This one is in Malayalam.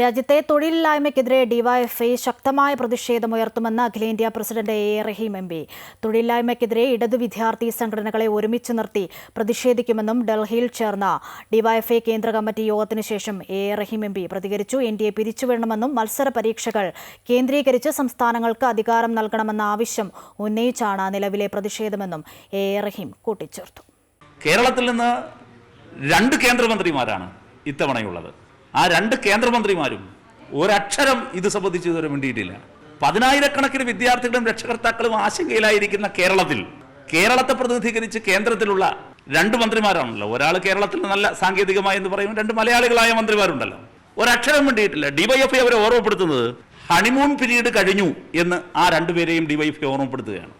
രാജ്യത്തെ തൊഴിലില്ലായ്മയ്ക്കെതിരെ ഡിവൈഎഫ്ഐ ശക്തമായ പ്രതിഷേധമുയർത്തുമെന്ന് അഖിലേന്ത്യാ president A Rahim M P. തൊഴിലില്ലായ്മയ്ക്കെതിരെ ഇടതു വിദ്യാർത്ഥി സംഘടനകളെ ഒരുമിച്ച് നിർത്തി പ്രതിഷേധിക്കുമെന്നും ഡൽഹിയിൽ ചേർന്ന ഡിവൈഎഫ്ഐ കേന്ദ്ര കമ്മിറ്റി യോഗത്തിന് ശേഷം എ റഹീം എം പി പ്രതികരിച്ചു. എൻ ഡി എ പിരിച്ചുവിടണമെന്നും മത്സര പരീക്ഷകൾ കേന്ദ്രീകരിച്ച് സംസ്ഥാനങ്ങൾക്ക് അധികാരം നൽകണമെന്ന ആവശ്യം ഉന്നയിച്ചാണ് നിലവിലെ പ്രതിഷേധമെന്നും എ റഹീം കൂട്ടിച്ചേർത്തു. കേരളത്തിൽ നിന്ന് രണ്ട് കേന്ദ്രമന്ത്രിമാരാണ് ഇത്തവണയുള്ളത്. ആ രണ്ട് കേന്ദ്രമന്ത്രിമാരും ഒരക്ഷരം ഇത് സംബന്ധിച്ച് ഇതുവരെ വേണ്ടിയിട്ടില്ല പതിനായിരക്കണക്കിന് വിദ്യാർത്ഥികളും രക്ഷകർത്താക്കളും ആശങ്കയിലായിരിക്കുന്ന കേരളത്തിൽ കേരളത്തെ പ്രതിനിധീകരിച്ച് കേന്ദ്രത്തിലുള്ള രണ്ട് മന്ത്രിമാരാണല്ലോ. ഒരാൾ കേരളത്തിൽ നല്ല സാങ്കേതികമായി എന്ന് പറയും രണ്ട് മലയാളികളായ മന്ത്രിമാരുണ്ടല്ലോ. ഒരക്ഷരം വേണ്ടിയിട്ടില്ല ഡിവൈഎഫ്ഐ അവരെ ഓർമ്മപ്പെടുത്തുന്നത് ഹണിമൂൺ പീരീഡ് കഴിഞ്ഞു എന്ന് ആ രണ്ടുപേരെയും ഡിവൈഎഫ്ഐ ഓർമ്മപ്പെടുത്തുകയാണ്.